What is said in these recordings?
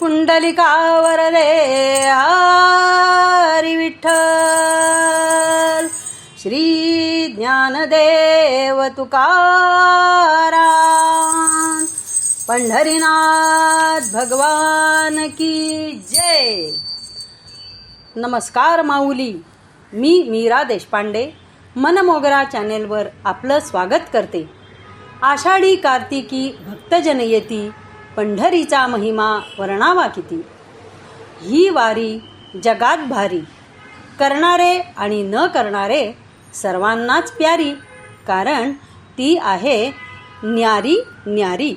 कुंडलिकावरले विठ्ठल. श्री ज्ञानदेव तुकाराम. पंढरीनाथ भगवान की जय. नमस्कार माऊली. मी मीरा देशपांडे. मनमोगरा चॅनेलवर आपलं स्वागत करते. आषाढी कार्तिकी भक्तजन येती पंढरीचा महिमा वर्णावा किती? ही वारी जगात भारी. करणारे आणि न करणारे सर्वांनाच प्यारी कारण ती आहे न्यारी न्यारी.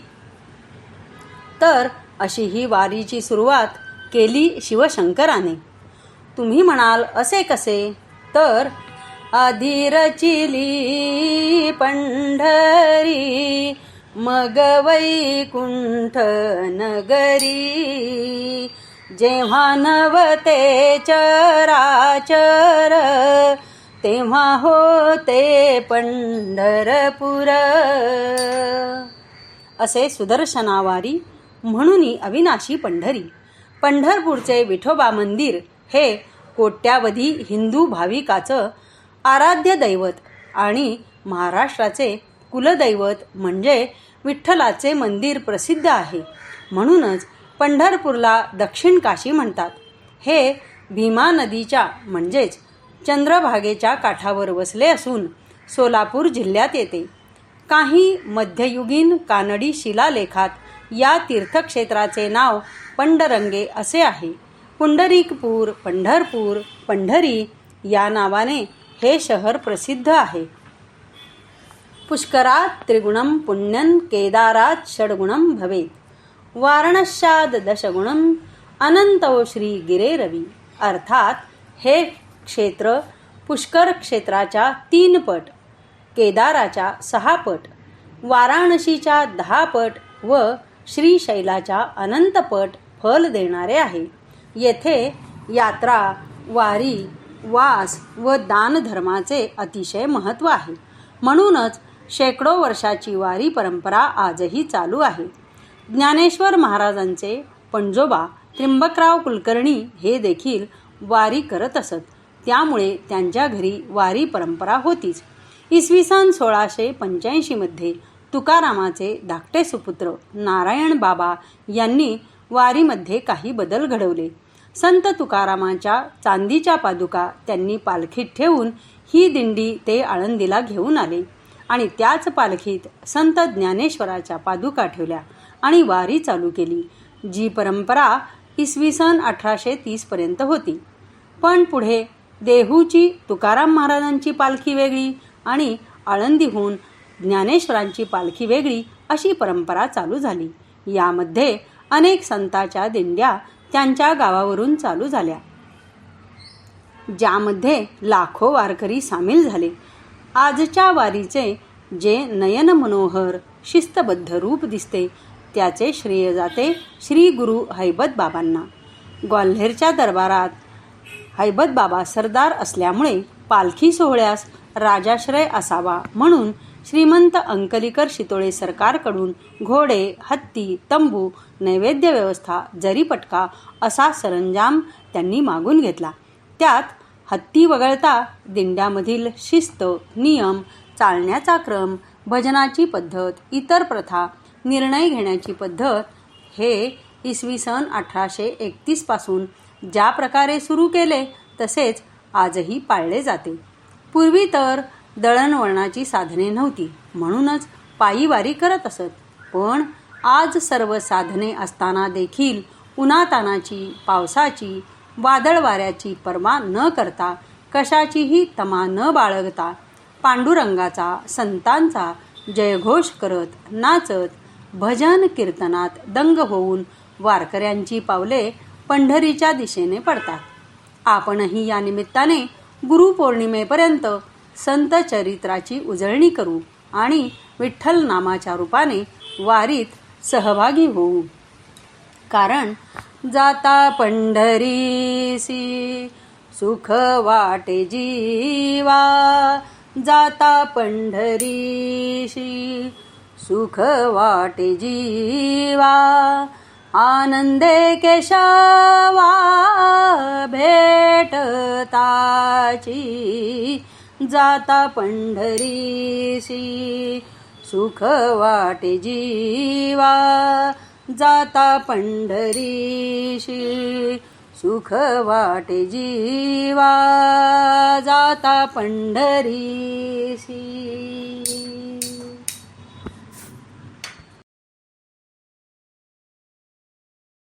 तर अशी ही वारीची सुरुवात केली शिवशंकराने. तुम्ही म्हणाल असे कसे? तर अधिरचिली पंढरी मग वैकुंठ नगरी जेव्हा नवते चराचर तेव्हा होते पंढरपूर। असे सुदर्शनावारी म्हणून अविनाशी पंढरी। पंढरपूरचे विठोबा मंदिर हे कोट्यावधी हिंदू भाविकाचं आराध्य दैवत आणि महाराष्ट्राचे कुलदैवत म्हणजे विठ्ठलाचे मंदिर प्रसिद्ध आहे. म्हणूनच पंढरपूरला दक्षिण काशी म्हणतात. हे भीमा नदीच्या म्हणजेच चंद्रभागेच्या काठावर वसले असून सोलापूर जिल्ह्यात येते. काही मध्ययुगीन कानडी शिलालेखात या तीर्थक्षेत्राचे नाव पंडरंगे असे आहे. पुंडरीकपूर पंढरपूर पंढरी या नावाने हे शहर प्रसिद्ध आहे. पुष्करात त्रिगुणं पुण्यन केदारात षडगुणम भवेत। वारणशाद दशगुणं अनंतव श्री गिरे रवी अर्थात हे क्षेत्र पुष्कर क्षेत्राच्या तीन पट केदाराच्या सहा पट वाराणसीच्या दहा पट व श्रीशैलाच्या अनंतपट फल देणारे आहे। येथे यात्रा वारी वास व दानधर्माचे अतिशय महत्त्व आहे। म्हणूनच शेकडो वर्षाची वारी परंपरा आजही चालू आहे. ज्ञानेश्वर महाराजांचे पणजोबा त्र्यंबकराव कुलकर्णी हे देखील वारी करत असत. त्यामुळे त्यांच्या घरी वारी परंपरा होतीच. इसवी सन सोळाशे पंच्याऐंशीमध्ये तुकारामाचे धाकटे सुपुत्र नारायण बाबा यांनी वारीमध्ये काही बदल घडवले. संत तुकारामाच्या चांदीच्या पादुका त्यांनी पालखीत ठेवून ही दिंडी ते आळंदीला घेऊन आले. आणि त्याच पालखीत संत ज्ञानेश्वराच्या पादुका ठेवल्या आणि वारी चालू केली जी परंपरा इसवी सन अठराशे तीसपर्यंत होती. पण पुढे देहूची तुकाराम महाराजांची पालखी वेगळी आणि आळंदीहून ज्ञानेश्वरांची पालखी वेगळी अशी परंपरा चालू झाली. यामध्ये अनेक संतांच्या दिंड्या त्यांच्या गावावरून चालू झाल्या ज्यामध्ये लाखो वारकरी सामील झाले आजच्या वारीचे जे नयन मनोहर शिस्तबद्ध रूप दिसते त्याचे श्रेय जाते श्री गुरु हैबत बाबांना. ग्वाल्हेरच्या दरबारात हैबत बाबा सरदार असल्यामुळे पालखी सोहळ्यास राजाश्रय असावा म्हणून श्रीमंत अंकलिकर शितोळे सरकारकडून घोडे हत्ती तंबू नैवेद्य व्यवस्था जरीपटका असा सरंजाम त्यांनी मागून घेतला. त्यात हत्ती वगळता दिंड्यामधील शिस्त नियम चालण्याचा क्रम भजनाची पद्धत इतर प्रथा निर्णय घेण्याची पद्धत हे इसवी सन अठराशे एकतीसपासून ज्या प्रकारे सुरू केले तसेच आजही पाळले जाते. पूर्वी तर दळणवळणाची साधने नव्हती म्हणूनच पायीवारी करत असत. पण आज सर्व साधने असताना देखील उन्हातानाची पावसाची वादळ वाऱ्याची पर्वा न करता कशाचीही तमा न बाळगता पांडुरंगाचा संतांचा जयघोष करत नाचत भजन कीर्तनात दंग होऊन वारकऱ्यांची पावले पंढरीच्या दिशेने पडतात. आपणही या निमित्ताने गुरुपौर्णिमेपर्यंत संत चरित्राची उजळणी करू आणि विठ्ठल नामाच्या रूपाने वारीत सहभागी होऊ. कारण जाता पंढरीसी. सुख वाटे जीवा. जाता पंढरीशी सुख वाटे जीवा. आनंदे केशवा भेटताची. जाता पंढरीसी. सुख वाटे जीवा. जाता पंढरीशी. सुख वाटे जीवा जाता पंढरीशी.